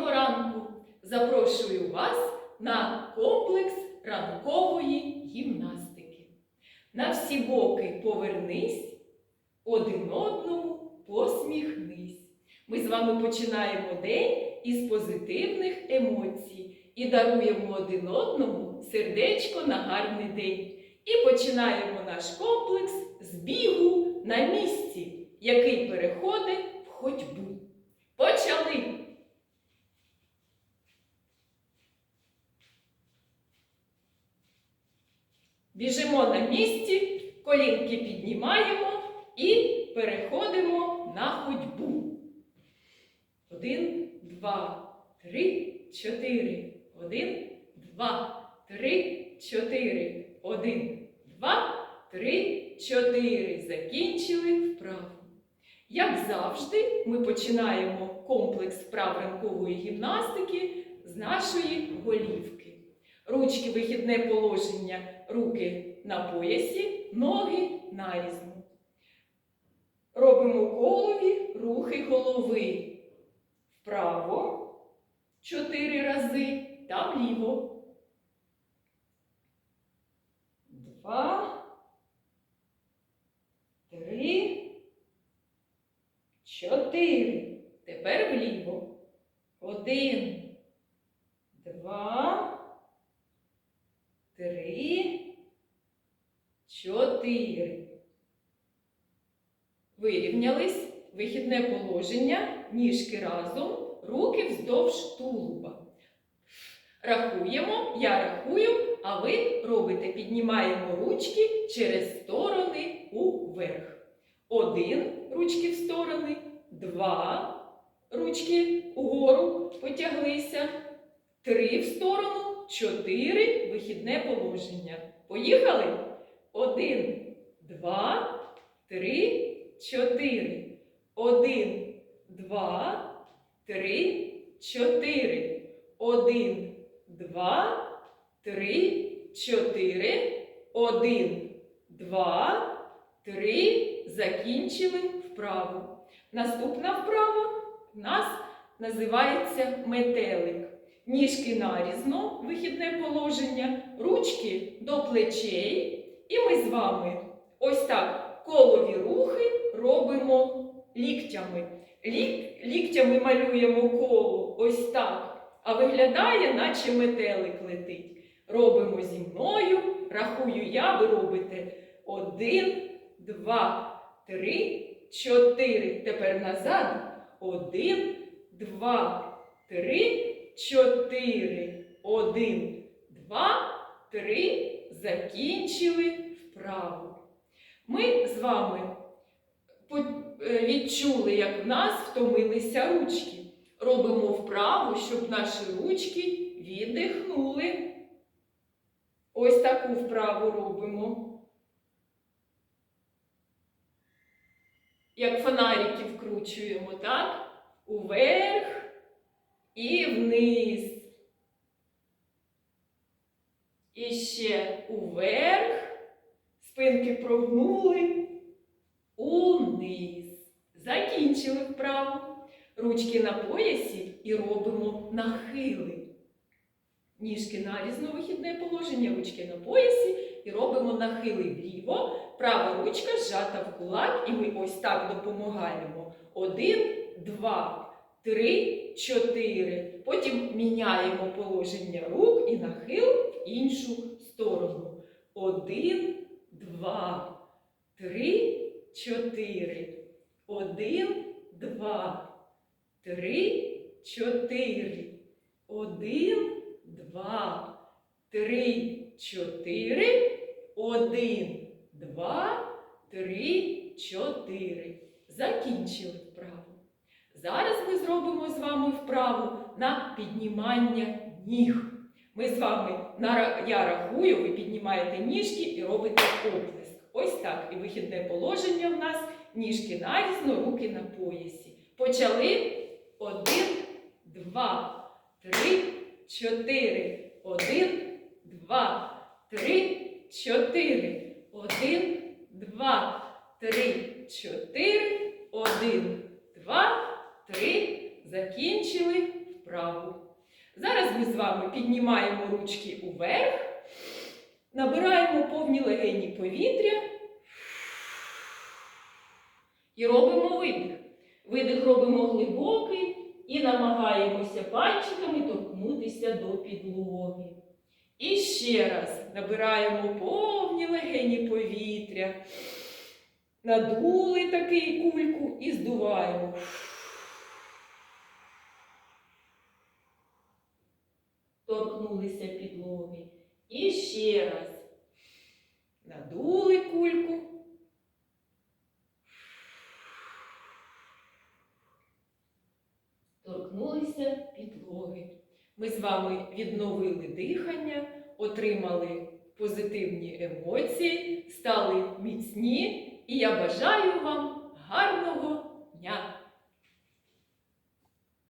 Доброго ранку! Запрошую вас на комплекс ранкової гімнастики. На всі боки повернись, один одному посміхнись. Ми з вами починаємо день із позитивних емоцій і даруємо один одному сердечко на гарний день. І починаємо наш комплекс з бігу на місці, який переходить в ходьбу. Почали! Біжимо на місці, колінки піднімаємо і переходимо на ходьбу. Один, два, три, чотири. Один, два, три, чотири. Один, два, три, чотири. Закінчили вправу. Як завжди, ми починаємо комплекс вправ ранкової гімнастики з нашої голівки. Ручки вихідне положення, руки на поясі, ноги нарізно. Робимо колові рухи голови. Вправо чотири рази та вліво. Два, три, чотири. Тепер вліво. Один, два, три, чотири. Вирівнялись. Вихідне положення, ніжки разом, руки вздовж тулуба. Рахуємо, я рахую, а ви робите, піднімаємо ручки через сторони уверх. Один ручки в сторони, два ручки угору потяглися, три в сторону, чотири вихідне положення. Поїхали? Один, два, три, чотири. Один, два, три, чотири. Один, два, три, чотири. Один, два, три. Закінчили вправу. Наступна вправа в нас називається метелик. Ніжки нарізно, вихідне положення, ручки до плечей. І ми з вами ось так колові рухи робимо ліктями. Лік, ліктями малюємо коло ось так. А виглядає, наче метелик летить. Робимо зі мною, рахую я, ви робите один, два, три, чотири. Тепер назад. Один, два, три, чотири. Один, два, три. Закінчили вправу. Ми з вами е, відчули, як в нас втомилися ручки. Робимо вправу, щоб наші ручки віддихнули. Ось таку вправу робимо. Як фонарики вкручуємо, так? Уверх і вниз. І ще уверх. Спинки прогнули. Униз. Закінчили вправу. Ручки на поясі і робимо нахили. Ніжки нарізно вихідне положення, ручки на поясі і робимо нахили вліво. Права ручка зжата в кулак, і ми ось так допомагаємо. Один, два, три, чотири. Потім міняємо положення рук і нахил в іншу сторону. Один, два, три, чотири. Один, два, три, чотири. Один, два, три, чотири. Один, два, три, чотири. Закінчили. Зараз ми зробимо з вами вправу на піднімання ніг. Ми з вами я рахую, ви піднімаєте ніжки і робите оплеск. Ось так. І вихідне положення в нас ніжки нарізно, руки на поясі. Почали. Один, два, три, чотири. Один, два, три, чотири. Один, два, три, чотири. Один, два, три. Закінчили праву. Зараз ми з вами піднімаємо ручки уверх, набираємо повні легені повітря і робимо видих. Видих робимо глибокий і намагаємося пальчиками торкнутися до підлоги. І ще раз набираємо повні легені повітря, надули такий кульку і здуваємо. Торкнулися підлоги. І ще раз. Надули кульку. Торкнулися підлоги. Ми з вами відновили дихання, отримали позитивні емоції, стали міцні, і я бажаю вам гарного дня!